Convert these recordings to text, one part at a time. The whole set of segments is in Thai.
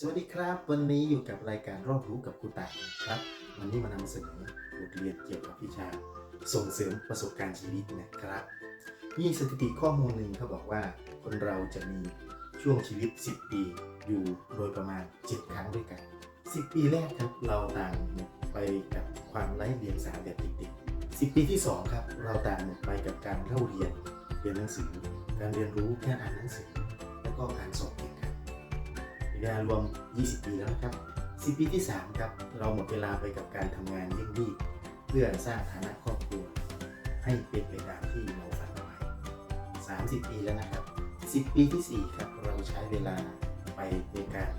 สวัสดีครับ วันนี้อยู่กับรายการรอบรู้กับครูตายครับ วันนี้มานำเสนอบทเรียนเกี่ยวกับวิชา ส่งเสริมประสบการณ์ชีวิตนะครับ มีสถิติข้อมูลหนึ่งเขาบอกว่า คนเราจะมีช่วงชีวิต 10 ปีอยู่โดยประมาณ 7 ครั้งด้วยกัน 10 ปีแรกครับเราต่างหมดไปกับความไร้เดียงสาแบบเด็กๆ10 ปีที่ 2 ครับ เราต่างหมดไปกับการเล่าเรียนเรียนหนังสือ การเรียนรู้แค่อ่านหนังสือ เวลารวม 20 ปีแล้วครับ 10 ปีที่ 3 ครับ เราหมดเวลาไปกับการทำงานเร่งรีบเพื่อสร้างฐานะครอบครัว ให้เป็นไปตามที่เราฝันเอาไว้30 ปีแล้วนะครับ 10 ปีทีสี่ 4 ครับ เราใช้เวลาไปในการ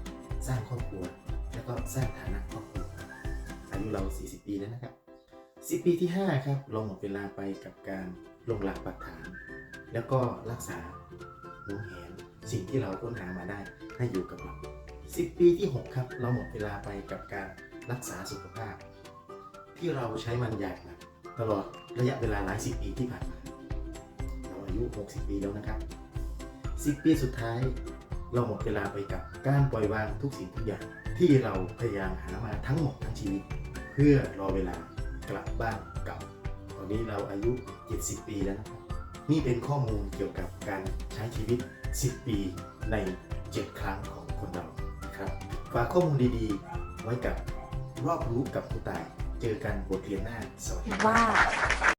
สร้างครอบครัว แล้วก็สร้างฐานะครอบครัวอายุเรา 40 ปีแล้วนะครับ10 ปีที่ 5 ครับ เราหมดเวลาไปกับการลงหลักปักฐาน แล้วก็รักษาหวงแหน สิ่งที่เราค้นหามาได้ให้อยู่กับเรา 10 ปีที่ 6 ครับ เราหมดเวลาไปกับการรักษาสุขภาพ ที่เราใช้มันอย่างหนักตลอดระยะเวลาหลายสิบปีที่ผ่านมา เราอายุ 60 ปีแล้วนะครับ 10 ปีสุดท้าย เราหมดเวลาไปกับการปล่อยวางทุกสิ่งทุกอย่างที่เราพยายามหามาทั้งหมดทั้งชีวิต เพื่อรอเวลากลับบ้านเก่าตอนนี้เราอายุ 70 ปีแล้วนะครับ นี่เป็นข้อมูลเกี่ยวกับการใช้ชีวิต 10 ปีใน 7 ครั้งของคนเรานะครับฝากข้อมูลดีๆ ไว้กับรอบรู้กับผู้ตาย เจอกันบทเรียนหน้าสวัสดีครับว่า